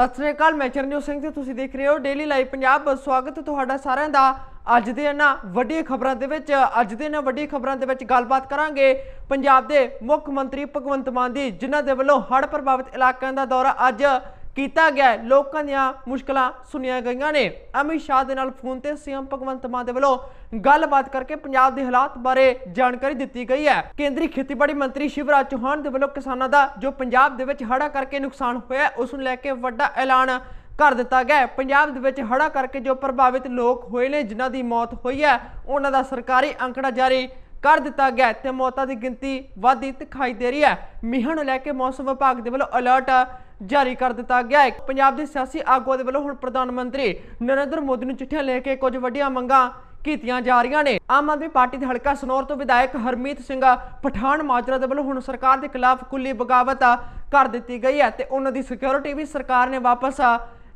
ਸਤਿ ਸ੍ਰੀ ਅਕਾਲ, ਮੈਂ ਚਰਨਜੋਤ ਸਿੰਘ ਤੇ ਤੁਸੀਂ ਦੇਖ ਰਹੇ ਹੋ ਡੇਲੀ ਲਾਈਵ ਪੰਜਾਬ। ਸਵਾਗਤ ਤੁਹਾਡਾ ਸਾਰਿਆਂ ਦਾ ਅੱਜ ਦੇ ਇਹਨਾਂ ਵੱਡੀਆਂ ਖਬਰਾਂ ਦੇ ਵਿੱਚ। ਅੱਜ ਦੇ ਇਹਨਾਂ ਵੱਡੀਆਂ ਖਬਰਾਂ ਦੇ ਵਿੱਚ ਗੱਲਬਾਤ ਕਰਾਂਗੇ ਪੰਜਾਬ ਦੇ ਮੁੱਖ ਮੰਤਰੀ ਭਗਵੰਤ ਮਾਨ ਦੀ, ਜਿਨ੍ਹਾਂ ਦੇ ਵੱਲੋਂ ਹੜ੍ਹ ਪ੍ਰਭਾਵਿਤ ਇਲਾਕਿਆਂ ਦਾ ਦੌਰਾ। ਅੱਜ ਕੀਤਾ ਗਿਆ ਲੋਕਾਂ ਦੀਆਂ ਮੁਸ਼ਕਲਾਂ ਸੁਣੀਆਂ ਗਈਆਂ ਨੇ। ਅਮਿਤ ਸ਼ਾਹ ਦੇ ਨਾਲ ਫੋਨ ਤੇ ਸੀਐਮ ਭਗਵੰਤ ਮਾਨ ਦੇ ਵੱਲੋਂ ਗੱਲਬਾਤ ਕਰਕੇ ਪੰਜਾਬ ਦੇ ਹਾਲਾਤ ਬਾਰੇ ਜਾਣਕਾਰੀ ਦਿੱਤੀ ਗਈ ਹੈ। ਕੇਂਦਰੀ ਖੇਤੀਬਾੜੀ ਮੰਤਰੀ ਸ਼ਿਵਰਾਜ ਚੌਹਾਨ ਦੇ ਵੱਲੋਂ ਕਿਸਾਨਾਂ ਦਾ ਜੋ ਪੰਜਾਬ ਦੇ ਵਿੱਚ ਹੜ੍ਹਾਂ ਕਰਕੇ ਨੁਕਸਾਨ ਹੋਇਆ ਹੈ, ਉਸ ਨੂੰ ਲੈ ਕੇ ਵੱਡਾ ਐਲਾਨ ਕਰ ਦਿੱਤਾ ਗਿਆ ਪੰਜਾਬ ਦੇ ਵਿੱਚ ਹੜ੍ਹਾਂ ਕਰਕੇ ਜੋ ਪ੍ਰਭਾਵਿਤ ਲੋਕ ਹੋਏ ਨੇ ਜਿਨ੍ਹਾਂ ਦੀ ਮੌਤ ਹੋਈ ਹੈ ਉਹਨਾਂ ਦਾ ਸਰਕਾਰੀ ਅੰਕੜਾ ਜਾਰੀ ਕਰ ਦਿੱਤਾ ਗਿਆ ਹੈ ਤੇ ਮੌਤਾਂ ਦੀ ਗਿਣਤੀ ਵਧਦੀ ਦਿਖਾਈ ਦੇ ਰਹੀ ਹੈ। ਮੀਂਹਾਂ ਨੂੰ ਲੈ ਕੇ ਮੌਸਮ ਵਿਭਾਗ ਦੇ ਵੱਲੋਂ ਅਲਰਟ ਜਾਰੀ ਕਰ ਦਿੱਤਾ ਗਿਆ ਹੈ। ਪੰਜਾਬ ਦੇ ਸਿਆਸੀ ਆਗੂਆਂ ਦੇ ਵੱਲੋਂ ਹੁਣ ਪ੍ਰਧਾਨ ਮੰਤਰੀ ਨਰਿੰਦਰ ਮੋਦੀ ਨੂੰ ਚਿੱਠੀਆਂ ਲੈ ਕੇ ਕੁਝ ਵੱਡੀਆਂ ਮੰਗਾਂ ਕੀਤੀਆਂ ਜਾ ਰਹੀਆਂ ਨੇ। ਆਮ ਆਦਮੀ ਪਾਰਟੀ ਦੇ ਹਲਕਾ ਸਨੌਰ ਤੋਂ ਵਿਧਾਇਕ ਹਰਮੀਤ ਸਿੰਘ ਪਠਾਨ ਮਾਜਰਾ ਦੇ ਵੱਲੋਂ ਹੁਣ ਸਰਕਾਰ ਦੇ ਖਿਲਾਫ ਖੁੱਲੀ ਬਗਾਵਤ ਕਰ ਦਿੱਤੀ ਗਈ ਹੈ ਤੇ ਉਹਨਾਂ ਦੀ ਸਿਕਿਉਰਿਟੀ ਵੀ ਸਰਕਾਰ ਨੇ ਵਾਪਸ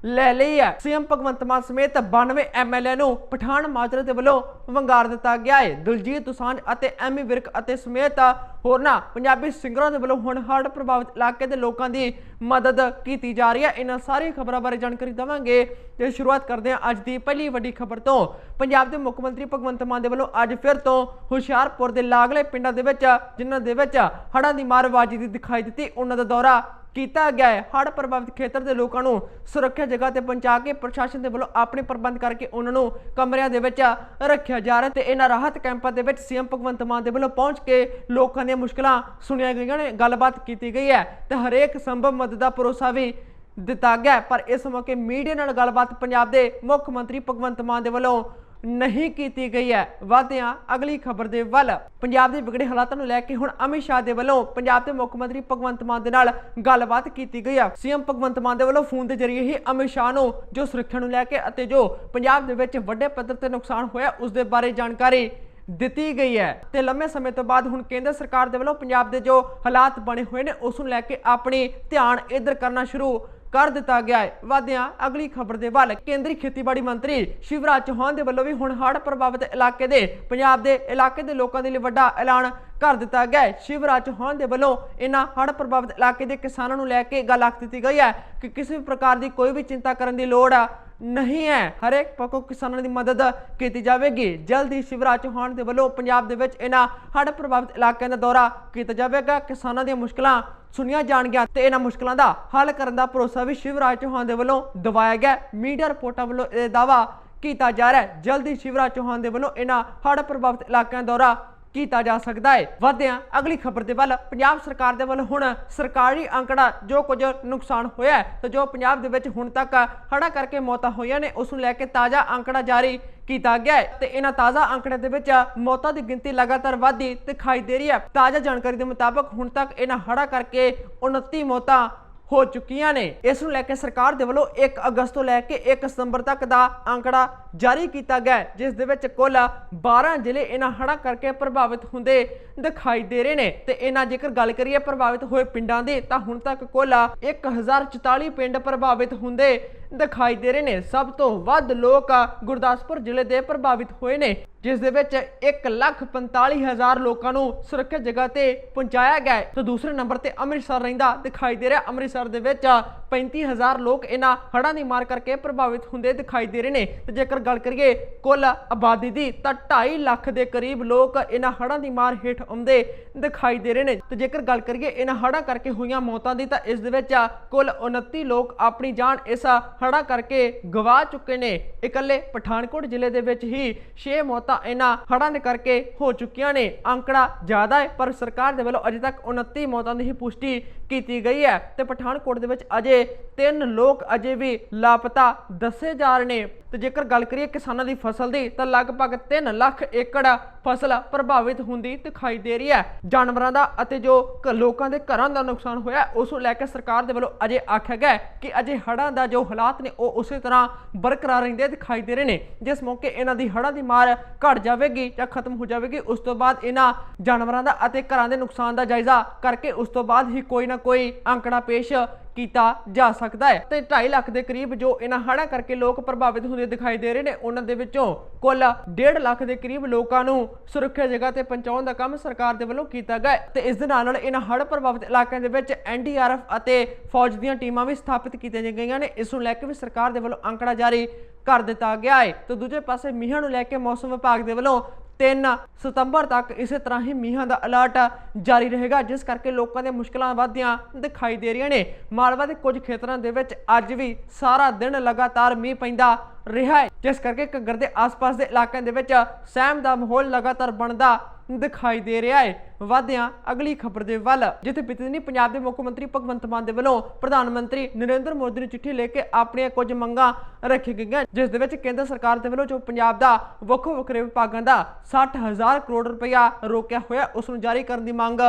ਲੈ ਲਈ ਹੈ। ਸੀਐਮ ਭਗਵੰਤ ਮਾਨ ਸਮੇਤ 92 ਐਮਐਲਏ ਨੂੰ ਪਠਾਨ ਮਾਜਰੇ ਦੇ ਵੱਲੋਂ ਵੰਗਾਰ ਦਿੱਤਾ ਗਿਆ ਹੈ। ਦਲਜੀਤ ਦੋਸਾਂਝ ਅਤੇ ਐਮੀ ਵਿਰਕ ਅਤੇ ਸਮੇਤ ਹੋਰਨਾਂ ਪੰਜਾਬੀ ਸਿੰਗਰਾਂ ਦੇ ਵੱਲੋਂ ਹੁਣ ਹੜ੍ਹ ਪ੍ਰਭਾਵਿਤ ਇਲਾਕੇ ਦੇ ਲੋਕਾਂ ਦੀ ਮਦਦ ਕੀਤੀ ਜਾ ਰਹੀ ਹੈ। ਇਹਨਾਂ ਸਾਰੀਆਂ ਖਬਰਾਂ ਬਾਰੇ ਜਾਣਕਾਰੀ ਦਵਾਂਗੇ ਤੇ ਸ਼ੁਰੂਆਤ ਕਰਦੇ ਹਾਂ ਅੱਜ ਦੀ ਪਹਿਲੀ ਵੱਡੀ ਖਬਰ ਤੋਂ। ਪੰਜਾਬ ਦੇ ਮੁੱਖ ਮੰਤਰੀ ਭਗਵੰਤ ਮਾਨ ਦੇ ਵੱਲੋਂ ਅੱਜ ਫਿਰ ਤੋਂ ਹੁਸ਼ਿਆਰਪੁਰ ਦੇ ਲਾਗਲੇ ਪਿੰਡਾਂ ਦੇ ਵਿੱਚ, ਜਿਨ੍ਹਾਂ ਦੇ ਵਿੱਚ ਹੜ੍ਹਾਂ ਦੀ ਮਾਰਵਾਜੀ ਦੀ ਦਿਖਾਈ ਦਿੱਤੀ, ਉਹਨਾਂ ਦਾ ਦੌਰਾ ਕੀਤਾ ਗਿਆ ਹੈ। ਹੜ੍ਹ ਪ੍ਰਭਾਵਿਤ ਖੇਤਰ ਦੇ ਲੋਕਾਂ ਨੂੰ ਸੁਰੱਖਿਆ ਜਗ੍ਹਾ ਤੇ ਪਹੁੰਚਾ ਕੇ ਪ੍ਰਸ਼ਾਸਨ ਦੇ ਵੱਲੋਂ ਆਪਣੇ ਪ੍ਰਬੰਧ ਕਰਕੇ ਉਹਨਾਂ ਨੂੰ ਕਮਰਿਆਂ ਦੇ ਵਿੱਚ ਰੱਖਿਆ ਜਾ ਰਿਹਾ ਤੇ ਇਹਨਾਂ ਰਾਹਤ ਕੈਂਪਾਂ ਦੇ ਵਿੱਚ ਸੀਐਮ ਭਗਵੰਤ ਮਾਨ ਦੇ ਵੱਲੋਂ ਪਹੁੰਚ ਕੇ ਲੋਕਾਂ ਦੀਆਂ ਮੁਸ਼ਕਲਾਂ ਸੁਣੀਆਂ ਗਈਆਂ ਨੇ। ਗੱਲਬਾਤ ਕੀਤੀ ਗਈ ਹੈ ਤੇ ਹਰੇਕ ਸੰਭਵ ਮਦਦ ਦਾ ਭਰੋਸਾ ਵੀ ਦਿੱਤਾ ਗਿਆ ਪਰ ਇਸ ਮੌਕੇ ਮੀਡੀਆ ਨਾਲ ਗੱਲਬਾਤ ਪੰਜਾਬ ਦੇ ਮੁੱਖ ਮੰਤਰੀ ਭਗਵੰਤ ਮਾਨ ਦੇ ਵੱਲੋਂ ਨਹੀਂ ਕੀਤੀ ਗਈ ਹੈ। ਵਾਧਿਆਂ ਅਗਲੀ ਖਬਰ ਦੇ ਵੱਲ, ਪੰਜਾਬ ਦੇ ਵਿਗੜੇ ਹਾਲਾਤਾਂ ਨੂੰ ਲੈ ਕੇ ਹੁਣ ਅਮਿਤ ਸ਼ਾਹ ਦੇ ਵੱਲੋਂ ਪੰਜਾਬ ਦੇ ਮੁੱਖ ਮੰਤਰੀ ਭਗਵੰਤ ਮਾਨ ਦੇ ਨਾਲ ਗੱਲਬਾਤ ਕੀਤੀ ਗਈ ਹੈ। ਸੀਐਮ ਭਗਵੰਤ ਮਾਨ ਦੇ ਵੱਲੋਂ ਫੋਨ ਦੇ ਜ਼ਰੀਏ ਹੀ ਅਮਿਤ ਸ਼ਾਹ ਨੂੰ ਜੋ ਸੁਰੱਖਿਆ ਨੂੰ ਲੈ ਕੇ ਅਤੇ ਜੋ ਪੰਜਾਬ ਦੇ ਵਿੱਚ ਵੱਡੇ ਪੱਧਰ ਤੇ ਨੁਕਸਾਨ ਹੋਇਆ, ਉਸ ਦੇ ਬਾਰੇ ਜਾਣਕਾਰੀ ਦਿੱਤੀ ਗਈ ਹੈ। ਤੇ ਲੰਮੇ ਸਮੇਂ ਤੋਂ ਬਾਅਦ ਹੁਣ ਕੇਂਦਰ ਸਰਕਾਰ ਦੇ ਵੱਲੋਂ ਪੰਜਾਬ ਦੇ ਜੋ ਹਾਲਾਤ ਬਣੇ ਹੋਏ ਨੇ, ਉਸ ਨੂੰ ਲੈ ਕੇ ਆਪਣੀ ਧਿਆਨ ਇਧਰ ਕਰਨਾ ਸ਼ੁਰੂ ਕਰ ਦਿੱਤਾ ਗਿਆ ਹੈ। ਵਾਧਿਆਂ ਅਗਲੀ ਖਬਰ ਦੇ ਵੱਲ ਕੇਂਦਰੀ ਖੇਤੀਬਾੜੀ ਮੰਤਰੀ ਸ਼ਿਵਰਾਜ ਚੌਹਾਨ ਦੇ ਵੱਲੋਂ ਵੀ ਹੁਣ ਹੜ੍ਹ ਪ੍ਰਭਾਵਿਤ ਇਲਾਕੇ ਦੇ, ਪੰਜਾਬ ਦੇ ਇਲਾਕੇ ਦੇ ਲੋਕਾਂ ਦੇ ਲਈ ਵੱਡਾ ਐਲਾਨ ਕਰ ਦਿੱਤਾ ਗਿਆ ਹੈ। ਸ਼ਿਵਰਾਜ ਚੌਹਾਨ ਦੇ ਵੱਲੋਂ ਇਹਨਾਂ ਹੜ੍ਹ ਪ੍ਰਭਾਵਿਤ ਇਲਾਕੇ ਦੇ ਕਿਸਾਨਾਂ ਨੂੰ ਲੈ ਕੇ ਗੱਲ ਆਖ ਦਿੱਤੀ ਗਈ ਹੈ ਕਿ ਕਿਸੇ ਵੀ ਪ੍ਰਕਾਰ ਦੀ ਕੋਈ ਵੀ ਚਿੰਤਾ ਕਰਨ ਦੀ ਲੋੜ ਆ। ਨਹੀਂ ਹੈ। ਹਰੇਕ ਪੱਖੋਂ ਕਿਸਾਨਾਂ ਦੀ ਮਦਦ ਕੀਤੀ ਜਾਵੇਗੀ। ਜਲਦੀ ਸ਼ਿਵਰਾਜ ਚੌਹਾਨ ਦੇ ਵੱਲੋਂ ਪੰਜਾਬ ਦੇ ਵਿੱਚ ਇਹਨਾਂ ਹੜ੍ਹ ਪ੍ਰਭਾਵਿਤ ਇਲਾਕਿਆਂ ਦਾ ਦੌਰਾ ਕੀਤਾ ਜਾਵੇਗਾ। ਕਿਸਾਨਾਂ ਦੀਆਂ ਮੁਸ਼ਕਲਾਂ ਸੁਣੀਆਂ ਜਾਣਗੀਆਂ ਤੇ ਇਹਨਾਂ ਮੁਸ਼ਕਲਾਂ ਦਾ ਹੱਲ ਕਰਨ ਦਾ ਭਰੋਸਾ ਵੀ ਸ਼ਿਵਰਾਜ ਚੌਹਾਨ ਦੇ ਵੱਲੋਂ ਦਵਾਇਆ ਗਿਆ। ਮੀਡੀਆ ਰਿਪੋਰਟਾਂ ਵੱਲੋਂ ਇਹ ਦਾਵਾ ਕੀਤਾ ਜਾ ਰਿਹਾ ਹੈ। ਜਲਦੀ ਸ਼ਿਵਰਾਜ ਚੌਹਾਨ ਦੇ ਵੱਲੋਂ ਇਹਨਾਂ ਹੜ੍ਹ ਪ੍ਰਭਾਵਿਤ ਇਲਾਕਿਆਂ ਦਾ ਦੌਰਾ ਕੀਤਾ ਜਾ ਸਕਦਾ ਹੈ। ਵਧਿਆਂ ਅਗਲੀ ਖਬਰ ਦੇ ਵੱਲ ਪੰਜਾਬ ਸਰਕਾਰ ਦੇ ਵੱਲ ਹੁਣ ਸਰਕਾਰੀ ਅੰਕੜਾ ਜੋ ਕੁਝ ਨੁਕਸਾਨ ਹੋਇਆ ਹੈ, ਤੇ ਜੋ ਪੰਜਾਬ ਦੇ ਵਿੱਚ ਹੁਣ ਤੱਕ ਹੜ੍ਹਾਂ ਕਰਕੇ ਮੌਤਾਂ ਹੋਈਆਂ ਨੇ, ਉਸ ਨੂੰ ਲੈ ਕੇ ਤਾਜ਼ਾ ਅੰਕੜਾ ਜਾਰੀ ਕੀਤਾ ਗਿਆ ਹੈ। ਤੇ ਇਹਨਾਂ ਤਾਜ਼ਾ ਅੰਕੜਿਆਂ ਦੇ ਵਿੱਚ ਮੌਤਾਂ ਦੀ ਗਿਣਤੀ ਲਗਾਤਾਰ ਵਧਦੀ ਦਿਖਾਈ ਦੇ ਰਹੀ ਹੈ। ਤਾਜ਼ਾ ਜਾਣਕਾਰੀ ਦੇ ਮੁਤਾਬਕ ਹੁਣ ਤੱਕ ਇਹਨਾਂ ਹੜ੍ਹਾਂ ਕਰਕੇ 29 ਮੌਤਾਂ ਹੋ ਚੁੱਕੀਆਂ ਨੇ। ਇਸ ਨੂੰ ਲੈ ਕੇ ਸਰਕਾਰ ਦੇ ਵੱਲੋਂ 1 ਅਗਸਤ ਤੋਂ ਲੈ ਕੇ 1 ਸਤੰਬਰ ਤੱਕ ਦਾ ਅੰਕੜਾ ਜਾਰੀ ਕੀਤਾ ਗਿਆ ਜਿਸ ਦੇ ਵਿੱਚ ਕੁੱਲ 12 ਜ਼ਿਲ੍ਹੇ ਇਹਨਾਂ ਹੜ੍ਹਾਂ ਕਰਕੇ ਪ੍ਰਭਾਵਿਤ ਹੁੰਦੇ ਦਿਖਾਈ ਦੇ ਰਹੇ ਨੇ। ਤੇ ਇਹਨਾਂ ਜੇਕਰ ਗੱਲ ਕਰੀਏ ਪ੍ਰਭਾਵਿਤ ਹੋਏ ਪਿੰਡਾਂ ਦੀ, ਤਾਂ ਹੁਣ ਤੱਕ ਕੁੱਲ 1044 ਪਿੰਡ ਪ੍ਰਭਾਵਿਤ ਹੁੰਦੇ ਦਿਖਾਈ ਦੇ ਰਹੇ ਨੇ। ਸਭ ਤੋਂ ਵੱਧ ਲੋਕ ਗੁਰਦਾਸਪੁਰ ਜ਼ਿਲ੍ਹੇ ਦੇ ਪ੍ਰਭਾਵਿਤ ਹੋਏ ਨੇ। ਜਿਸ ਦੇ ਵਿੱਚ 145000 ਲੋਕਾਂ ਨੂੰ ਸੁਰੱਖਿਅਤ ਜਗ੍ਹਾ ਤੇ ਪਹੁੰਚਾਇਆ ਗਿਆ ਹੈ। ਤੇ ਦੂਸਰੇ ਨੰਬਰ ਤੇ ਅੰਮ੍ਰਿਤਸਰ ਰਹਿੰਦਾ ਦਿਖਾਈ ਦੇ ਰਿਹਾ। ਅੰਮ੍ਰਿਤਸਰ ਦੇ ਵਿੱਚ 35000 ਲੋਕ ਇਹਨਾਂ ਹੜ੍ਹਾਂ ਦੀ ਮਾਰ ਕਰਕੇ ਪ੍ਰਭਾਵਿਤ ਹੁੰਦੇ ਦਿਖਾਈ ਦੇ ਰਹੇ ਨੇ। ਤੇ ਜੇਕਰ ਗੱਲ ਕਰੀਏ ਕੁੱਲ ਆਬਾਦੀ ਦੀ, ਤਾਂ 2.5 ਲੱਖ ਦੇ ਕਰੀਬ ਲੋਕ ਇਹਨਾਂ ਹੜ੍ਹਾਂ ਦੀ ਮਾਰ ਹੇਠ ਆਉਂਦੇ ਦਿਖਾਈ ਦੇ ਰਹੇ ਨੇ। ਤੇ ਜੇਕਰ ਗੱਲ ਕਰੀਏ ਇਹਨਾਂ ਹੜ੍ਹਾਂ ਕਰਕੇ ਹੋਈਆਂ ਮੌਤਾਂ ਦੀ, ਤਾਂ ਇਸ ਦੇ ਵਿੱਚ ਕੁੱਲ 29 ਲੋਕ ਆਪਣੀ ਜਾਨ ਇਸ ਹੜ੍ਹਾਂ ਕਰਕੇ ਗਵਾ ਚੁੱਕੇ ਨੇ। ਇਕੱਲੇ ਪਠਾਨਕੋਟ ਜ਼ਿਲ੍ਹੇ ਦੇ ਵਿੱਚ ਹੀ 6 ਮੌਤਾਂ ਇਹਨਾਂ ਹੜ੍ਹਾਂ ਦੇ ਕਰਕੇ ਹੋ ਚੁੱਕੀਆਂ ਨੇ। ਅੰਕੜਾ ਜ਼ਿਆਦਾ ਹੈ, ਪਰ ਸਰਕਾਰ ਦੇ ਵੱਲੋਂ ਅਜੇ ਤੱਕ 29 ਮੌਤਾਂ ਦੀ ਹੀ ਪੁਸ਼ਟੀ ਕੀਤੀ ਗਈ ਹੈ ਤੇ ਪਠਾਨਕੋਟ ਦੇ ਵਿੱਚ ਅਜੇ ਤਿੰਨ ਲੋਕ ਅਜੇ ਵੀ ਲਾਪਤਾ ਦੱਸੇ ਜਾ ਰਹੇ ਨੇ। ਤੇ ਜੇਕਰ ਗੱਲ ਕਰੀਏ ਕਿਸਾਨਾਂ ਦੀ ਫਸਲ ਦੀ, ਤਾਂ ਲਗਭਗ 3 ਲੱਖ ਏਕੜ ਫਸਲ ਪ੍ਰਭਾਵਿਤ ਹੁੰਦੀ ਦਿਖਾਈ ਦੇ ਰਹੀ ਹੈ। ਜਾਨਵਰਾਂ ਦਾ ਅਤੇ ਜੋ ਕ- ਲੋਕਾਂ ਦੇ ਘਰਾਂ ਦਾ ਨੁਕਸਾਨ ਹੋਇਆ, ਉਸ ਨੂੰ ਲੈ ਕੇ ਸਰਕਾਰ ਦੇ ਵੱਲੋਂ ਅਜੇ ਆਖਿਆ ਗਿਆ ਕਿ ਅਜੇ ਹੜ੍ਹਾਂ ਦਾ ਜੋ ਹਾਲਾਤ ਨੇ, ਉਹ ਉਸੇ ਤਰ੍ਹਾਂ ਬਰਕਰਾਰ ਰਹਿੰਦੇ ਦਿਖਾਈ ਦੇ ਰਹੇ ਨੇ। ਜਿਸ ਮੌਕੇ ਇਹਨਾਂ ਦੀ ਹੜ੍ਹਾਂ ਦੀ ਮਾਰ ਘਟ ਜਾਵੇਗੀ ਜਾਂ ਖਤਮ ਹੋ ਜਾਵੇਗੀ, ਉਸ ਤੋਂ ਬਾਅਦ ਇਹਨਾਂ ਜਾਨਵਰਾਂ ਦਾ ਅਤੇ ਘਰਾਂ ਦੇ ਨੁਕਸਾਨ ਦਾ ਜਾਇਜ਼ਾ ਕਰਕੇ ਉਸ ਤੋਂ ਬਾਅਦ ਹੀ ਕੋਈ ਨਾ ਕੋਈ ਅੰਕੜਾ ਪੇਸ਼ ਕੀਤਾ ਜਾ ਸਕਦਾ ਹੈ। ਤੇ 2.5 ਲੱਖ ਦੇ ਕਰੀਬ ਜੋ ਇਹਨਾਂ ਹੜ੍ਹਾਂ ਕਰਕੇ ਲੋਕ ਪ੍ਰਭਾਵਿਤ ਹੁੰਦੇ ਦਿਖਾਈ ਦੇ ਰਹੇ ਨੇ, ਉਹਨਾਂ ਦੇ ਵਿੱਚੋਂ ਕੁੱਲ 1.5 ਲੱਖ ਦੇ ਕਰੀਬ ਲੋਕਾਂ ਨੂੰ ਸੁਰੱਖਿਆ ਜਗ੍ਹਾ ਤੇ ਪਹੁੰਚਾਉਣ ਦਾ ਕੰਮ ਸਰਕਾਰ ਦੇ ਵੱਲੋਂ ਕੀਤਾ ਗਿਆ ਤੇ ਇਸ ਦੇ ਨਾਲ ਨਾਲ ਇਹਨਾਂ ਹੜ੍ਹ ਪ੍ਰਭਾਵਿਤ ਇਲਾਕਿਆਂ ਦੇ ਵਿੱਚ ਐਨਡੀਆਰਐਫ ਅਤੇ ਫੌਜ ਦੀਆਂ ਟੀਮਾਂ ਵੀ ਸਥਾਪਿਤ ਕੀਤੀਆਂ ਗਈਆਂ ਨੇ। ਇਸ ਨੂੰ ਲੈ ਕੇ ਵੀ ਸਰਕਾਰ ਦੇ ਵੱਲੋਂ ਅੰਕੜਾ ਜਾਰੀ ਕਰ ਦਿੱਤਾ ਗਿਆ ਹੈ। ਤੇ ਦੂਜੇ ਪਾਸੇ ਮੀਂਹਾਂ ਨੂੰ ਲੈ ਕੇ ਮੌਸਮ ਵਿਭਾਗ ਦੇ ਵੱਲੋਂ 3 ਸਤੰਬਰ ਤੱਕ ਇਸੇ ਤਰ੍ਹਾਂ ਹੀ ਮੀਂਹਾਂ ਦਾ ਅਲਰਟ ਜਾਰੀ ਰਹੇਗਾ, ਜਿਸ ਕਰਕੇ ਲੋਕਾਂ ਦੀਆਂ ਮੁਸ਼ਕਲਾਂ ਵਧਦੀਆਂ ਦਿਖਾਈ ਦੇ ਰਹੀਆਂ ਨੇ। ਮਾਲਵਾ ਦੇ ਕੁਝ ਖੇਤਰਾਂ ਦੇ ਵਿੱਚ ਅੱਜ ਵੀ ਸਾਰਾ ਦਿਨ ਲਗਾਤਾਰ ਮੀਂਹ ਪੈਂਦਾ ਰਿਹਾ ਹੈ, ਜਿਸ ਕਰਕੇ ਘੱਗਰ ਦੇ ਆਸ-ਪਾਸ ਦੇ ਇਲਾਕਿਆਂ ਦੇ ਵਿੱਚ ਸਹਿਮ ਦਾ ਮਾਹੌਲ ਲਗਾਤਾਰ ਬਣਦਾ ਦਿਖਾਈ ਦੇ ਰਿਹਾ ਹੈ। ਵਾਦਿਆਂ ਅਗਲੀ ਖਬਰ ਦੇ ਵੱਲ, ਜਿੱਥੇ ਬੀਤੇ ਦਿਨੀ ਪੰਜਾਬ ਦੇ ਮੁੱਖ ਮੰਤਰੀ ਭਗਵੰਤ ਮਾਨ ਦੇ ਵੱਲੋਂ ਪ੍ਰਧਾਨ ਮੰਤਰੀ ਨਰਿੰਦਰ ਮੋਦੀ ਨੂੰ ਚਿੱਠੀ ਲੈ ਕੇ ਆਪਣੀਆਂ ਕੁਝ ਮੰਗਾਂ ਰੱਖੀਆਂ ਗਈਆਂ, ਜਿਸ ਦੇ ਵਿੱਚ ਕੇਂਦਰ ਸਰਕਾਰ ਦੇ ਵੱਲੋਂ ਜੋ ਪੰਜਾਬ ਦਾ ਵੱਖੋ ਵੱਖਰੇ ਵਿਭਾਗਾਂ ਦਾ 60000 ਕਰੋੜ ਰੁਪਇਆ ਰੋਕਿਆ ਹੋਇਆ, ਉਸ ਨੂੰ ਜਾਰੀ ਕਰਨ ਦੀ ਮੰਗ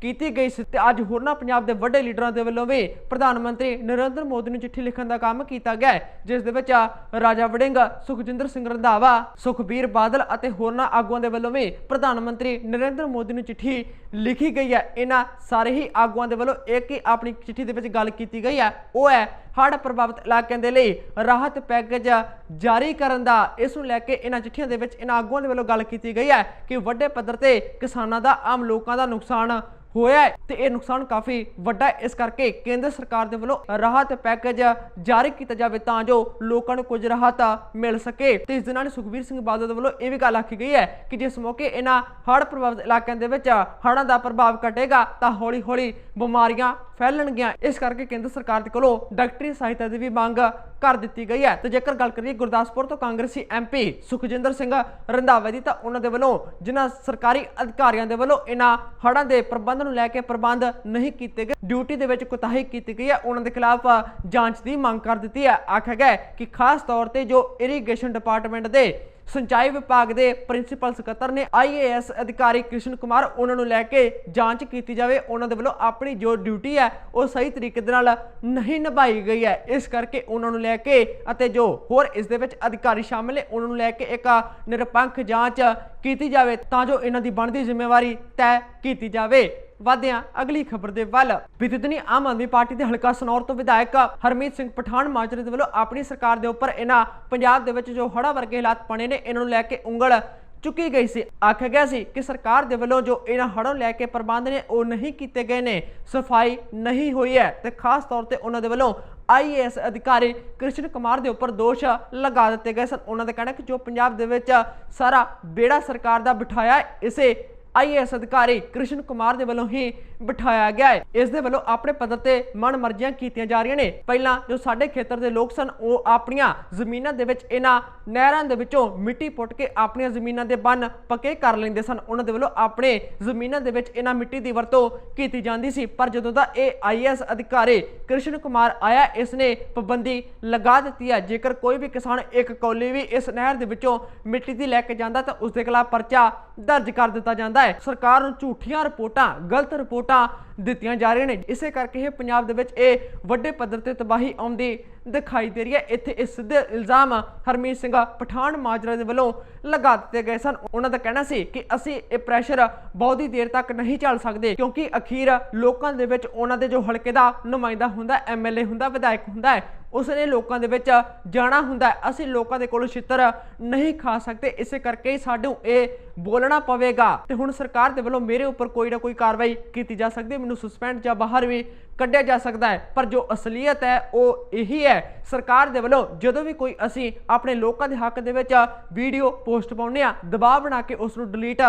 ਕੀਤੀ ਗਈ ਸੀ ਤੇ ਅੱਜ ਹੋਰਨਾਂ ਪੰਜਾਬ ਦੇ ਵੱਡੇ ਲੀਡਰਾਂ ਦੇ ਵੱਲੋਂ ਵੀ ਪ੍ਰਧਾਨ ਮੰਤਰੀ ਨਰਿੰਦਰ ਮੋਦੀ ਨੂੰ ਚਿੱਠੀ ਲਿਖਣ ਦਾ ਕੰਮ ਕੀਤਾ ਗਿਆ ਜਿਸ ਦੇ ਵਿੱਚ ਰਾਜਾ ਵੜਿੰਗ, ਸੁਖਜਿੰਦਰ ਸਿੰਘ ਰੰਧਾਵਾ, ਸੁਖਬੀਰ ਬਾਦਲ ਅਤੇ ਹੋਰਨਾਂ ਆਗੂਆਂ ਦੇ ਵੱਲੋਂ ਵੀ ਪ੍ਰਧਾਨ ਮੰਤਰੀ ਨਰਿੰਦਰ ਮੋਦੀ ਨੂੰ ਚਿੱਠੀ ਲਿਖੀ ਗਈ ਹੈ। ਇਹਨਾਂ ਸਾਰੇ ਹੀ ਆਗੂਆਂ ਦੇ ਵੱਲੋਂ ਇੱਕ ਹੀ ਆਪਣੀ ਚਿੱਠੀ ਦੇ ਵਿੱਚ ਗੱਲ ਕੀਤੀ ਗਈ ਹੈ। ਉਹ ਹੈ ਹੜ੍ਹ ਪ੍ਰਭਾਵਿਤ ਇਲਾਕਿਆਂ ਦੇ ਲਈ ਰਾਹਤ ਪੈਕੇਜ ਜਾਰੀ ਕਰਨ ਦਾ ਇਸ ਨੂੰ ਲੈ ਕੇ ਇਹਨਾਂ ਚਿੱਠੀਆਂ ਦੇ ਵਿੱਚ ਇਹਨਾਂ ਆਗੂਆਂ ਦੇ ਵੱਲੋਂ ਗੱਲ ਕੀਤੀ ਗਈ ਹੈ ਕਿ ਵੱਡੇ ਪੱਧਰ ਤੇ ਕਿਸਾਨਾਂ ਦਾ, ਆਮ ਲੋਕਾਂ ਦਾ ਨੁਕਸਾਨ ਹੋਇਆ ਹੈ ਤੇ ਇਹ ਨੁਕਸਾਨ ਕਾਫੀ ਵੱਡਾ ਇਸ ਕਰਕੇ ਕੇਂਦਰ ਸਰਕਾਰ ਦੇ ਵੱਲੋਂ ਰਾਹਤ ਪੈਕੇਜ ਜਾਰੀ ਕੀਤਾ ਜਾਵੇ ਤਾਂ ਜੋ ਲੋਕਾਂ ਨੂੰ ਕੁਝ ਰਾਹਤ ਮਿਲ ਸਕੇ। ਤੇ ਇਸ ਦੇ ਨਾਲ ਸੁਖਬੀਰ ਸਿੰਘ ਬਾਦਲ ਦੇ ਵੱਲੋਂ ਇਹ ਵੀ ਗੱਲ ਆਖੀ ਗਈ ਹੈ ਕਿ ਜਿਸ ਮੌਕੇ ਇਹਨਾਂ ਹੜ੍ਹ ਪ੍ਰਭਾਵਿਤ ਇਲਾਕਿਆਂ ਦੇ ਵਿੱਚ ਹੜ੍ਹਾਂ ਦਾ ਪ੍ਰਭਾਵ ਘਟੇਗਾ ਤਾਂ ਹੌਲੀ-ਹੌਲੀ ਬਿਮਾਰੀਆਂ ਫੈਲਣਗੀਆਂ। ਇਸ ਕਰਕੇ ਕੇਂਦਰ ਸਰਕਾਰ ਦੇ ਕੋਲੋਂ ਡਾਕਟਰ ਸਹਾਇਤਾ ਦੀ ਵੀ ਮੰਗ ਕਰ ਦਿੱਤੀ ਗਈ ਹੈ। ਤੇ ਜੇਕਰ ਗੱਲ ਕਰੀਏ ਗੁਰਦਾਸਪੁਰ ਤੋਂ ਕਾਂਗਰਸੀ ਐਮਪੀ ਸੁਖਜਿੰਦਰ ਸਿੰਘ ਰੰਧਾਵਾ ਦੀ ਤਾਂ ਉਹਨਾਂ ਦੇ ਵੱਲੋਂ ਜਿਨ੍ਹਾਂ ਸਰਕਾਰੀ ਅਧਿਕਾਰੀਆਂ ਦੇ ਵੱਲੋਂ ਇਹਨਾਂ ਹੜਾਂ ਦੇ ਪ੍ਰਬੰਧ ਨੂੰ ਲੈ ਕੇ ਪ੍ਰਬੰਧ ਨਹੀਂ ਕੀਤੇ ਗਏ, ਡਿਊਟੀ ਦੇ ਵਿੱਚ ਕੁਤਾਹੀ ਕੀਤੀ ਗਈ ਹੈ, ਉਹਨਾਂ ਦੇ ਖਿਲਾਫ ਜਾਂਚ ਦੀ ਮੰਗ ਕਰ ਦਿੱਤੀ ਹੈ। ਆਖਿਆ ਗਿਆ ਕਿ ਖਾਸ ਤੌਰ ਤੇ ਜੋ ਇਰੀਗੇਸ਼ਨ ਡਿਪਾਰਟਮੈਂਟ ਦੇ ਸਿੰਚਾਈ ਵਿਭਾਗ ਦੇ ਪ੍ਰਿੰਸੀਪਲ ਸਕੱਤਰ ਨੇ ਆਈਏਐਸ ਅਧਿਕਾਰੀ ਕ੍ਰਿਸ਼ਨ ਕੁਮਾਰ ਉਹਨਾਂ ਨੂੰ ਲੈ ਕੇ ਜਾਂਚ ਕੀਤੀ ਜਾਵੇ। ਉਹਨਾਂ ਦੇ ਵੱਲੋਂ ਆਪਣੀ ਜੋ ਡਿਊਟੀ ਹੈ, ਉਹ ਸਹੀ ਤਰੀਕੇ ਦੇ ਨਾਲ ਨਹੀਂ ਨਿਭਾਈ ਗਈ ਹੈ। ਇਸ ਕਰਕੇ ਉਹਨਾਂ ਨੂੰ ਲੈ ਕੇ ਅਤੇ ਜੋ ਹੋਰ ਇਸ ਦੇ ਵਿੱਚ ਅਧਿਕਾਰੀ ਸ਼ਾਮਿਲ ਨੇ, ਉਹਨਾਂ ਨੂੰ ਲੈ ਕੇ ਇੱਕ ਨਿਰਪੱਖ ਜਾਂਚ ਕੀਤੀ ਜਾਵੇ ਤਾਂ ਜੋ ਇਹਨਾਂ ਦੀ ਬਣਦੀ ਜ਼ਿੰਮੇਵਾਰੀ ਤੈਅ ਕੀਤੀ ਜਾਵੇ। ਵਾਦਿਆਂ ਅਗਲੀ ਖਬਰ ਦੇ ਵੱਲ। ਬੀਤੇ ਦਿਨੀ ਆਮ ਆਦਮੀ ਪਾਰਟੀ ਦੇ ਹਲਕਾ ਸਨੌਰ ਤੋਂ ਵਿਧਾਇਕ ਹਰਮੀਤ ਸਿੰਘ ਪਠਾਨ ਮਾਜਰੇ ਦੇ ਵੱਲੋਂ ਆਪਣੀ ਸਰਕਾਰ ਦੇ ਉੱਪਰ ਇਹਨਾਂ ਪੰਜਾਬ ਦੇ ਵਿੱਚ ਜੋ ਹੜਾ ਵਰਗੇ ਹਾਲਾਤ ਬਣੇ ਨੇ, ਇਹਨਾਂ ਨੂੰ ਲੈ ਕੇ ਉਂਗਲ ਚੁੱਕੀ ਗਈ ਸੀ। ਆਖਿਆ ਗਿਆ ਸੀ ਕਿ ਸਰਕਾਰ ਦੇ ਵੱਲੋਂ ਜੋ ਇਹਨਾਂ ਹੜ੍ਹਾਂ ਲੈ ਕੇ ਪ੍ਰਬੰਧ ਨੇ, ਉਹ ਨਹੀਂ ਕੀਤੇ ਗਏ ਨੇ। ਸਫ਼ਾਈ ਨਹੀਂ ਹੋਈ ਹੈ ਤੇ ਖਾਸ ਤੌਰ ਤੇ ਉਹਨਾਂ ਦੇ ਵੱਲੋਂ ਆਈਏਐਸ ਅਧਿਕਾਰੀ ਕ੍ਰਿਸ਼ਨ ਕੁਮਾਰ ਦੇ ਉੱਪਰ ਦੋਸ਼ ਲਗਾ ਦਿੱਤੇ ਗਏ ਸਨ। ਉਹਨਾਂ ਦਾ ਕਹਿਣਾ ਕਿ ਜੋ ਪੰਜਾਬ ਦੇ ਵਿੱਚ ਸਾਰਾ ਬੇੜਾ ਸਰਕਾਰ ਦਾ ਬਿਠਾਇਆ ਇਸੇ ਆਈਏਐਸ ਅਧਿਕਾਰੀ ਕ੍ਰਿਸ਼ਨ ਕੁਮਾਰ ਦੇ ਵੱਲੋਂ ਹੀ ਬਿਠਾਇਆ ਗਿਆ ਹੈ। ਇਸ ਦੇ ਵੱਲੋਂ ਆਪਣੇ ਪੱਧਰ ਤੇ ਮਨ ਮਰਜ਼ੀਆਂ ਕੀਤੀਆਂ ਜਾ ਰਹੀਆਂ ਨੇ। ਪਹਿਲਾਂ ਜੋ ਸਾਡੇ ਖੇਤਰ ਦੇ ਲੋਕ ਸਨ, ਉਹ ਆਪਣੀਆਂ ਜ਼ਮੀਨਾਂ ਦੇ ਵਿੱਚ, ਇਹਨਾਂ ਨਹਿਰਾਂ ਦੇ ਵਿੱਚੋਂ ਮਿੱਟੀ ਪੁੱਟ ਕੇ ਆਪਣੀਆਂ ਜ਼ਮੀਨਾਂ ਦੇ ਬੰਨ ਪੱਕੇ ਕਰ ਲੈਂਦੇ ਸਨ। ਉਹਨਾਂ ਦੇ ਵੱਲੋਂ ਆਪਣੇ ਜ਼ਮੀਨਾਂ ਦੇ ਵਿੱਚ ਇਹਨਾਂ ਮਿੱਟੀ ਦੀ ਵਰਤੋਂ ਕੀਤੀ ਜਾਂਦੀ ਸੀ। ਪਰ ਜਦੋਂ ਦਾ ਇਹ ਆਈਐਸ ਅਧਿਕਾਰੀ ਕ੍ਰਿਸ਼ਨ ਕੁਮਾਰ ਆਇਆ, ਇਸ ਨੇ ਪਾਬੰਦੀ ਲਗਾ ਦਿੱਤੀ ਹੈ। ਜੇਕਰ ਕੋਈ ਵੀ ਕਿਸਾਨ ਇੱਕ ਕੌਲੀ ਵੀ ਇਸ ਨਹਿਰ ਦੇ ਵਿੱਚੋਂ ਮਿੱਟੀ ਦੀ ਲੈ ਕੇ ਜਾਂਦਾ, ਤਾਂ ਉਸ ਦੇ ਖਿਲਾਫ ਪਰਚਾ ਦਰਜ ਕਰ ਦਿੱਤਾ ਜਾਂਦਾ ਹੈ। ਸਰਕਾਰ ਨੂੰ ਝੂਠੀਆਂ ਰਿਪੋਰਟਾਂ, ਗਲਤ ਰਿਪੋਰਟਾਂ ਦਿੱਤੀਆਂ ਜਾ ਰਹੀਆਂ ਨੇ। ਇਸੇ ਕਰਕੇ ਇਹ ਪੰਜਾਬ ਦੇ ਵਿੱਚ ਇਹ ਵੱਡੇ ਪੱਧਰ ਤੇ ਤਬਾਹੀ ਆਉਂਦੀ ਦਿਖਾਈ ਦੇ ਰਹੀ ਹੈ। ਇੱਥੇ ਇਹ ਸਿੱਧੇ ਇਲਜ਼ਾਮ ਹਰਮੀਤ ਸਿੰਘ ਪਠਾਨ ਮਾਜਰਾ ਦੇ ਵੱਲੋਂ ਲਗਾ ਦਿੱਤੇ ਗਏ ਸਨ। ਉਹਨਾਂ ਦਾ ਕਹਿਣਾ ਸੀ ਕਿ ਅਸੀਂ ਇਹ ਪ੍ਰੈਸ਼ਰ ਬਹੁਤੀ ਦੇਰ ਤੱਕ ਨਹੀਂ ਚੱਲ ਸਕਦੇ ਕਿਉਂਕਿ ਅਖੀਰ ਲੋਕਾਂ ਦੇ ਵਿੱਚ ਉਹਨਾਂ ਦੇ ਜੋ ਹਲਕੇ ਦਾ ਨੁਮਾਇੰਦਾ ਹੁੰਦਾ ਐਮਐਲਏ ਹੁੰਦਾ, ਵਿਧਾਇਕ ਹੁੰਦਾ ਹੈ, ਉਸਨੇ ਲੋਕਾਂ ਦੇ ਵਿੱਚ ਜਾਣਾ ਹੁੰਦਾ ਅਸੀਂ ਲੋਕਾਂ ਦੇ ਕੋਲੋਂ ਛਿੱਤਰ ਨਹੀਂ ਖਾ ਸਕਦੇ। ਇਸੇ ਕਰਕੇ ਸਾਨੂੰ ਇਹ ਬੋਲਣਾ ਪਵੇਗਾ। ਤੇ ਹੁਣ ਸਰਕਾਰ ਦੇ ਵੱਲੋਂ ਮੇਰੇ ਉੱਪਰ ਕੋਈ ਨਾ ਕੋਈ ਕਾਰਵਾਈ ਕੀਤੀ ਜਾ ਸਕਦੀ ਮੈਨੂੰ ਸਸਪੈਂਡ ਜਾਂ ਬਾਹਰ ਵੀ ਕੱਢਿਆ ਜਾ ਸਕਦਾ ਹੈ। ਪਰ ਜੋ ਅਸਲੀਅਤ ਹੈ, ਉਹ ਇਹੀ ਹੈ। ਸਰਕਾਰ ਦੇ ਵੱਲੋਂ ਜਦੋਂ ਵੀ ਕੋਈ ਅਸੀਂ ਆਪਣੇ ਲੋਕਾਂ ਦੇ ਹੱਕ ਦੇ ਵਿੱਚ ਵੀਡੀਓ ਪੋਸਟ ਪਾਉਂਦੇ ਆ ਦਬਾਅ ਬਣਾ ਕੇ ਉਸ ਨੂੰ ਡਿਲੀਟ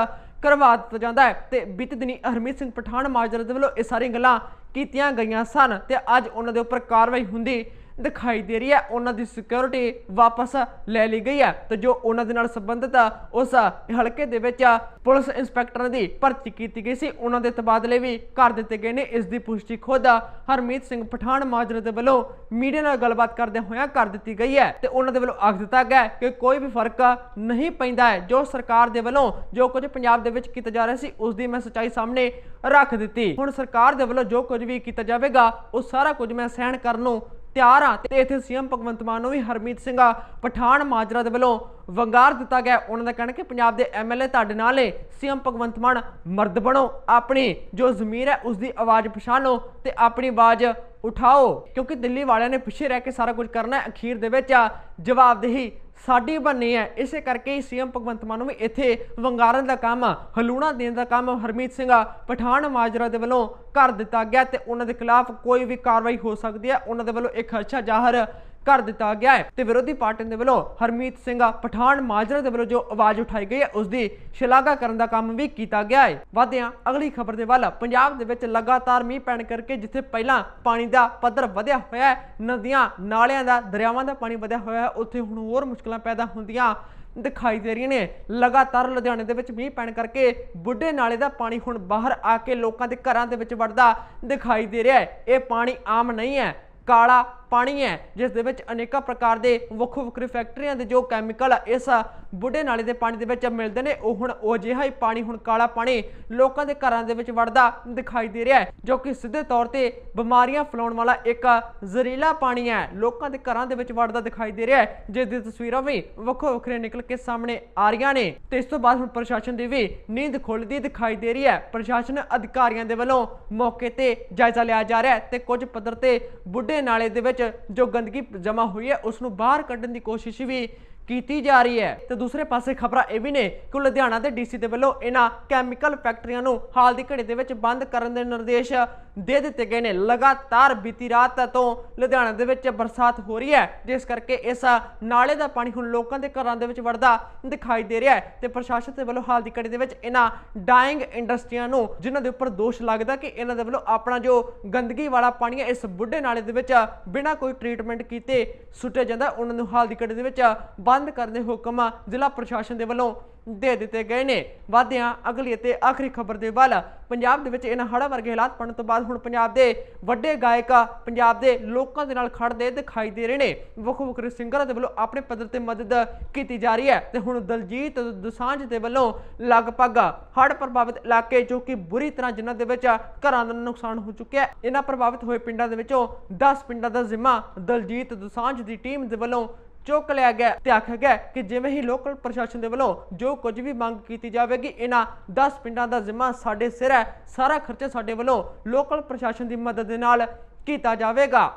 ਕਰਵਾ ਦਿੱਤਾ ਜਾਂਦਾ ਹੈ। ਤੇ ਬੀਤੇ ਦਿਨੀ ਹਰਮੀਤ ਸਿੰਘ ਪਠਾਨ ਮਾਜਰਾ ਦੇ ਵੱਲੋਂ ਇਹ ਸਾਰੀਆਂ ਗੱਲਾਂ ਕੀਤੀਆਂ ਗਈਆਂ ਸਨ ਤੇ ਅੱਜ ਉਹਨਾਂ ਦੇ ਉੱਪਰ ਕਾਰਵਾਈ ਹੁੰਦੀ ਦਿਖਾਈ ਦੇ ਰਹੀ ਹੈ। ਉਹਨਾਂ ਦੀ ਸਿਕਿਉਰਿਟੀ ਵਾਪਸ ਲੈ ਲਈ ਗਈ ਹੈ ਤੇ ਜੋ ਉਹਨਾਂ ਦੇ ਨਾਲ ਸੰਬੰਧਿਤ ਉਸ ਹਲਕੇ ਦੇ ਵਿੱਚ ਪੁਲਿਸ ਇੰਸਪੈਕਟਰ ਦੀ ਭਰਤੀ ਕੀਤੀ ਗਈ ਸੀ। ਉਹਨਾਂ ਦੇ ਤਬਾਦਲੇ ਵੀ ਕਰ ਦਿੱਤੇ ਗਏ ਨੇ। ਇਸ ਦੀ ਪੁਸ਼ਟੀ ਖੁਦ ਹਰਮੀਤ ਸਿੰਘ ਪਠਾਨ ਮਾਜਰੇ ਦੇ ਵੱਲੋਂ ਮੀਡੀਆ ਨਾਲ ਗੱਲਬਾਤ ਕਰਦੇ ਹੋਇਆਂ ਕਰ ਦਿੱਤੀ ਗਈ ਹੈ ਤੇ ਉਹਨਾਂ ਦੇ ਵੱਲੋਂ ਆਖ ਦਿੱਤਾ ਗਿਆ ਕਿ ਕੋਈ ਵੀ ਫ਼ਰਕ ਨਹੀਂ ਪੈਂਦਾ ਹੈ। ਜੋ ਸਰਕਾਰ ਦੇ ਵੱਲੋਂ ਜੋ ਕੁਝ ਪੰਜਾਬ ਦੇ ਵਿੱਚ ਕੀਤਾ ਜਾ ਰਿਹਾ ਸੀ, ਉਸ ਦੀ ਮੈਂ ਸੱਚਾਈ ਸਾਹਮਣੇ ਰੱਖ ਦਿੱਤੀ। ਹੁਣ ਸਰਕਾਰ ਦੇ ਵੱਲੋਂ ਜੋ ਕੁਝ ਵੀ ਕੀਤਾ ਜਾਵੇਗਾ, ਉਹ ਸਾਰਾ ਕੁਝ ਮੈਂ ਸਹਿਣ ਕਰਨ ਨੂੰ ਤਿਆਰ ਆ ਤੇ ਇੱਥੇ ਸੀਐਮ ਭਗਵੰਤ ਮਾਨ ਨੂੰ ਵੀ ਹਰਮੀਤ ਸਿੰਘ ਪਠਾਨ ਮਾਜਰਾ ਦੇ ਵੱਲੋਂ ਵੰਗਾਰ ਦਿੱਤਾ ਗਿਆ। ਉਹਨਾਂ ਦਾ ਕਹਿਣਾ ਕਿ ਪੰਜਾਬ ਦੇ ਐਮਐਲਏ ਤੁਹਾਡੇ ਨਾਲ ਨੇ ਸੀਐਮ ਭਗਵੰਤ ਮਾਨ ਮਰਦ ਬਣੋ, ਆਪਣੀ ਜੋ ਜ਼ਮੀਰ ਹੈ ਉਸ ਦੀ ਆਵਾਜ਼ ਪਛਾਣੋ ਤੇ ਆਪਣੀ ਆਵਾਜ਼ ਉਠਾਓ, ਕਿਉਂਕਿ ਦਿੱਲੀ ਵਾਲਿਆਂ ਨੇ ਪਿੱਛੇ ਰਹਿ ਕੇ ਸਾਰਾ ਕੁਝ ਕਰਨਾ ਹੈ। ਅਖੀਰ ਦੇ ਵਿੱਚ ਜਵਾਬਦੇਹੀ ਸਾਡੀ ਬਣਨੀ ਹੈ। ਇਸੇ ਕਰਕੇ ਹੀ ਸੀਐਮ ਭਗਵੰਤ ਮਾਨ ਨੂੰ ਵੀ ਇੱਥੇ ਵੰਗਾਰਨ ਦਾ ਕੰਮ ਹਲੂਣਾ ਦੇਣ ਦਾ ਕੰਮ ਹਰਮੀਤ ਸਿੰਘ ਪਠਾਨ ਮਾਜਰਾ ਦੇ ਵੱਲੋਂ ਕਰ ਦਿੱਤਾ ਗਿਆ ਤੇ ਉਹਨਾਂ ਦੇ ਖਿਲਾਫ ਕੋਈ ਵੀ ਕਾਰਵਾਈ ਹੋ ਸਕਦੀ ਹੈ। ਉਹਨਾਂ ਦੇ ਵੱਲੋਂ ਇੱਕ ਅੱਛਾ ਜ਼ਾਹਰ ਕਰ ਦਿੱਤਾ ਗਿਆ ਹੈ। ਤੇ ਵਿਰੋਧੀ ਪਾਰਟੀਆਂ ਦੇ ਵੱਲੋਂ ਹਰਮੀਤ ਸਿੰਘ ਪਠਾਨ ਮਾਜਰਾ ਦੇ ਵੱਲੋਂ ਜੋ ਆਵਾਜ਼ ਉਠਾਈ ਗਈ ਹੈ, ਉਸ ਦੀ ਸ਼ਲਾਘਾ ਕਰਨ ਦਾ ਕੰਮ ਵੀ ਕੀਤਾ ਗਿਆ ਹੈ। ਵਧਦੇ ਅਗਲੀ ਖਬਰ ਦੇ ਵੱਲ ਪੰਜਾਬ ਦੇ ਵਿੱਚ ਲਗਾਤਾਰ ਮੀਂਹ ਪੈਣ ਕਰਕੇ ਜਿੱਥੇ ਪਹਿਲਾਂ ਪਾਣੀ ਦਾ ਪੱਧਰ ਵਧਿਆ ਹੋਇਆ ਹੈ, ਨਦੀਆਂ, ਨਾਲਿਆਂ ਦਾ, ਦਰਿਆਵਾਂ ਦਾ ਪਾਣੀ ਵਧਿਆ ਹੋਇਆ ਹੈ, ਉੱਥੇ ਹੁਣ ਹੋਰ ਮੁਸ਼ਕਲਾਂ ਪੈਦਾ ਹੁੰਦੀਆਂ ਦਿਖਾਈ ਦੇ ਰਹੀਆਂ ਨੇ। ਲਗਾਤਾਰ ਲੁਧਿਆਣੇ ਦੇ ਵਿੱਚ ਮੀਂਹ ਪੈਣ ਕਰਕੇ ਬੁੱਢੇ ਨਾਲੇ ਦਾ ਪਾਣੀ ਹੁਣ ਬਾਹਰ ਆ ਕੇ ਲੋਕਾਂ ਦੇ ਘਰਾਂ ਦੇ ਵਿੱਚ ਵੜਦਾ ਦਿਖਾਈ ਦੇ ਰਿਹਾ ਹੈ। ਇਹ ਪਾਣੀ ਆਮ ਨਹੀਂ ਹੈ। ਕਾਲਾ ਪਾਣੀ ਹੈ, ਜਿਸ ਦੇ ਵਿੱਚ ਅਨੇਕਾਂ ਪ੍ਰਕਾਰ ਦੇ ਵੱਖੋ ਵੱਖਰੇ ਫੈਕਟਰੀਆਂ ਦੇ ਜੋ ਕੈਮੀਕਲ ਇਸ ਬੁੱਢੇ ਨਾਲੇ ਦੇ ਪਾਣੀ ਦੇ ਵਿੱਚ ਮਿਲਦੇ ਨੇ। ਉਹ ਹੁਣ ਉਹ ਜਿਹਾ ਹੀ ਪਾਣੀ, ਹੁਣ ਕਾਲਾ ਪਾਣੀ ਲੋਕਾਂ ਦੇ ਘਰਾਂ ਦੇ ਵਿੱਚ ਵੜਦਾ ਦਿਖਾਈ ਦੇ ਰਿਹਾ ਹੈ, ਜੋ ਕਿ ਸਿੱਧੇ ਤੌਰ ਤੇ ਬਿਮਾਰੀਆਂ ਫੈਲਾਉਣ ਵਾਲਾ ਇੱਕ ਜ਼ਹਿਰੀਲਾ ਪਾਣੀ ਹੈ। ਲੋਕਾਂ ਦੇ ਘਰਾਂ ਦੇ ਵਿੱਚ ਵੜਦਾ ਦਿਖਾਈ ਦੇ ਰਿਹਾ ਹੈ, ਜਿਸ ਦੀ ਤਸਵੀਰਾਂ ਵੀ ਵੱਖੋ ਵੱਖਰੇ ਨਿਕਲ ਕੇ ਸਾਹਮਣੇ ਆ ਰਹੀਆਂ ਨੇ। ਤੇ ਇਸ ਤੋਂ ਬਾਅਦ ਹੁਣ ਪ੍ਰਸ਼ਾਸਨ ਦੀ ਵੀ ਨੀਂਦ ਖੁੱਲਦੀ ਦਿਖਾਈ ਦੇ ਰਹੀ ਹੈ। ਪ੍ਰਸ਼ਾਸਨ ਅਧਿਕਾਰੀਆਂ ਦੇ ਵੱਲੋਂ ਮੌਕੇ ਤੇ ਜਾਇਜ਼ਾ ਲਿਆ ਜਾ ਰਿਹਾ ਹੈ ਤੇ ਕੁਝ ਪੱਧਰ ਤੇ ਬੁੱਢੇ ਨਾਲੇ ਦੇ ਵਿੱਚ ਜੋ ਗੰਦਗੀ ਜਮ੍ਹਾਂ ਹੋਈ ਹੈ ਉਸ ਨੂੰ ਬਾਹਰ ਕੱਢਣ ਦੀ ਕੋਸ਼ਿਸ਼ ਵੀ ਕੀਤੀ ਜਾ ਰਹੀ ਹੈ। ਤੇ ਦੂਸਰੇ ਪਾਸੇ ਖਬਰਾਂ ਇਹ ਵੀ ਨੇ ਕਿ ਲੁਧਿਆਣਾ ਦੇ ਡੀਸੀ ਦੇ ਵੱਲੋਂ ਇਹਨਾਂ ਕੈਮੀਕਲ ਫੈਕਟਰੀਆਂ ਨੂੰ ਹਾਲ ਦੀ ਘੜੀ ਦੇ ਵਿੱਚ ਬੰਦ ਕਰਨ ਦੇ ਨਿਰਦੇਸ਼ ਦੇ ਦਿੱਤੇ ਗਏ ਨੇ। ਲਗਾਤਾਰ ਬੀਤੀ ਰਾਤ ਤੋਂ ਲੁਧਿਆਣਾ ਦੇ ਵਿੱਚ ਬਰਸਾਤ ਹੋ ਰਹੀ ਹੈ। ਜਿਸ ਕਰਕੇ ਇਸ ਨਾਲੇ ਦਾ ਪਾਣੀ ਹੁਣ ਲੋਕਾਂ ਦੇ ਘਰਾਂ ਦੇ ਵਿੱਚ ਵੜਦਾ ਦਿਖਾਈ ਦੇ ਰਿਹਾ ਹੈ ਤੇ ਪ੍ਰਸ਼ਾਸਨ ਦੇ ਵੱਲੋਂ ਹਾਲ ਦੀ ਘੜੀ ਦੇ ਵਿੱਚ ਇਹਨਾਂ ਡਾਇੰਗ ਇੰਡਸਟਰੀਆਂ ਨੂੰ ਜਿਨ੍ਹਾਂ ਦੇ ਉੱਪਰ ਦੋਸ਼ ਲੱਗਦਾ ਕਿ ਇਹਨਾਂ ਦੇ ਵੱਲੋਂ ਆਪਣਾ ਜੋ ਗੰਦਗੀ ਵਾਲਾ ਪਾਣੀ ਹੈ, ਇਸ ਬੁੱਢੇ ਨਾਲੇ ਦੇ ਵਿੱਚ ਬਿਨਾਂ ਕੋਈ ਟ੍ਰੀਟਮੈਂਟ ਕੀਤੇ ਸੁੱਟਿਆ ਜਾਂਦਾ। ਉਹਨਾਂ ਨੂੰ ਹਾਲ ਦੀ ਘੜੀ ਦੇ ਵਿੱਚ ਬੰਦ ਕਰਨ ਦੇ ਹੁਕਮ ਜ਼ਿਲ੍ਹਾ ਪ੍ਰਸ਼ਾਸਨ ਦੇ ਵੱਲੋਂ ਦੇ ਦਿੱਤੇ ਗਏ ਨੇ। ਵਾਧਿਆਂ, ਅਗਲੀ ਅਤੇ ਆਖਰੀ ਖਬਰ ਦੇ ਵੱਲ, ਪੰਜਾਬ ਦੇ ਵਿੱਚ ਇਹਨਾਂ ਹੜ੍ਹਾਂ ਵਰਗੇ ਹਾਲਾਤ ਪੜਨ ਤੋਂ ਬਾਅਦ ਹੁਣ ਪੰਜਾਬ ਦੇ ਵੱਡੇ ਗਾਇਕ ਪੰਜਾਬ ਦੇ ਲੋਕਾਂ ਦੇ ਨਾਲ ਖੜਦੇ ਦਿਖਾਈ ਦੇ ਰਹੇ ਨੇ। ਵੱਖ ਵੱਖਰੇ ਸਿੰਗਰਾਂ ਦੇ ਵੱਲੋਂ ਆਪਣੇ ਪੱਧਰ ਤੇ ਮਦਦ ਕੀਤੀ ਜਾ ਰਹੀ ਹੈ ਤੇ ਹੁਣ ਦਲਜੀਤ ਦੁਸਾਂਝ ਦੇ ਵੱਲੋਂ ਲਗਭਗ ਹੜ੍ਹ ਪ੍ਰਭਾਵਿਤ ਇਲਾਕੇ ਜੋ ਕਿ ਬੁਰੀ ਤਰ੍ਹਾਂ ਜਿਨ੍ਹਾਂ ਦੇ ਵਿੱਚ ਘਰਾਂ ਦਾ ਨੁਕਸਾਨ ਹੋ ਚੁੱਕਿਆ ਹੈ, ਇਹਨਾਂ ਪ੍ਰਭਾਵਿਤ ਹੋਏ ਪਿੰਡਾਂ ਦੇ ਵਿੱਚੋਂ 10 ਪਿੰਡਾਂ ਦਾ ਜ਼ਿੰਮਾ ਦਲਜੀਤ ਦੁਸਾਂਝ ਦੀ ਟੀਮ ਦੇ ਵੱਲੋਂ ਚੁੱਕ ਲਿਆ ਗਿਆ ਤੇ ਆਖਿਆ ਗਿਆ ਕਿ ਜਿਵੇਂ ਹੀ ਲੋਕਲ ਪ੍ਰਸ਼ਾਸਨ ਦੇ ਵੱਲੋਂ ਜੋ ਕੁਝ ਵੀ ਮੰਗ ਕੀਤੀ ਜਾਵੇਗੀ, ਇਹਨਾਂ 10 ਪਿੰਡਾਂ ਦਾ ਜ਼ਿੰਮਾ ਸਾਡੇ ਸਿਰ ਹੈ, ਸਾਰਾ ਖਰਚਾ ਸਾਡੇ ਵੱਲੋਂ ਲੋਕਲ ਪ੍ਰਸ਼ਾਸਨ ਦੀ ਮਦਦ ਦੇ ਨਾਲ ਕੀਤਾ ਜਾਵੇਗਾ।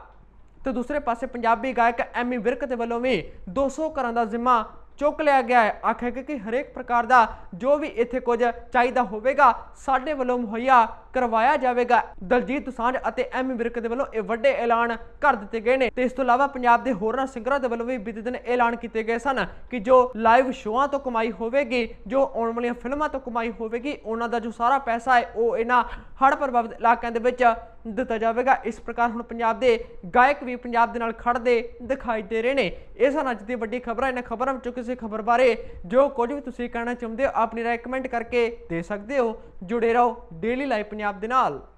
ਤੇ ਦੂਸਰੇ ਪਾਸੇ ਪੰਜਾਬੀ ਗਾਇਕ ਐਮੀ ਵਿਰਕ ਦੇ ਵੱਲੋਂ ਵੀ 200 ਘਰਾਂ ਦਾ ਜ਼ਿੰਮਾ ਚੁੱਕ ਲਿਆ ਗਿਆ ਹੈ। ਆਖਿਆ ਗਿਆ ਕਿ ਹਰੇਕ ਪ੍ਰਕਾਰ ਦਾ ਜੋ ਵੀ ਇੱਥੇ ਕੁਝ ਚਾਹੀਦਾ ਹੋਵੇਗਾ, ਸਾਡੇ ਵੱਲੋਂ ਮੁਹੱਈਆ ਕਰਵਾਇਆ ਜਾਵੇਗਾ। ਦਲਜੀਤ ਦੁਸਾਂਝ ਅਤੇ ਐਮੀ ਵਿਰਕ ਦੇ ਵੱਲੋਂ ਇਹ ਵੱਡੇ ਐਲਾਨ ਕਰ ਦਿੱਤੇ ਗਏ ਨੇ ਤੇ ਇਸ ਤੋਂ ਇਲਾਵਾ ਪੰਜਾਬ ਦੇ ਹੋਰਾਂ ਸਿੰਗਰਾਂ ਦੇ ਵੱਲੋਂ ਵੀ ਬੀਤੇ ਦਿਨ ਐਲਾਨ ਕੀਤੇ ਗਏ ਸਨ ਕਿ ਜੋ ਲਾਈਵ ਸ਼ੋਆਂ ਤੋਂ ਕਮਾਈ ਹੋਵੇਗੀ, ਜੋ ਆਉਣ ਵਾਲੀਆਂ ਫਿਲਮਾਂ ਤੋਂ ਕਮਾਈ ਹੋਵੇਗੀ, ਉਹਨਾਂ ਦਾ ਜੋ ਸਾਰਾ ਪੈਸਾ ਹੈ, ਉਹ ਇਹਨਾਂ ਹੜ੍ਹ ਪ੍ਰਭਾਵਿਤ ਇਲਾਕਿਆਂ ਦੇ ਵਿੱਚ ਦਿੱਤਾ ਜਾਵੇਗਾ। ਇਸ ਪ੍ਰਕਾਰ ਹੁਣ ਪੰਜਾਬ ਦੇ ਗਾਇਕ ਵੀ ਪੰਜਾਬ ਦੇ ਨਾਲ ਖੜਦੇ ਦਿਖਾਈ ਦੇ ਰਹੇ ਨੇ। ਇਹ ਸਨ ਅੱਜ ਦੀ ਵੱਡੀ ਖਬਰਾਂ। ਇਹਨਾਂ ਖਬਰਾਂ ਵਿੱਚੋਂ ਕਿਸੇ ਖਬਰ ਬਾਰੇ ਜੋ ਕੁਝ ਵੀ ਤੁਸੀਂ ਕਹਿਣਾ ਚਾਹੁੰਦੇ ਹੋ, ਆਪਣੀ ਰਾਏ ਕਮੈਂਟ ਕਰਕੇ ਦੇ ਸਕਦੇ ਹੋ। ਜੁੜੇ ਰਹੋ ਡੇਲੀ ਲਾਈਵ ਪੰਜਾਬ ਦੇ ਨਾਲ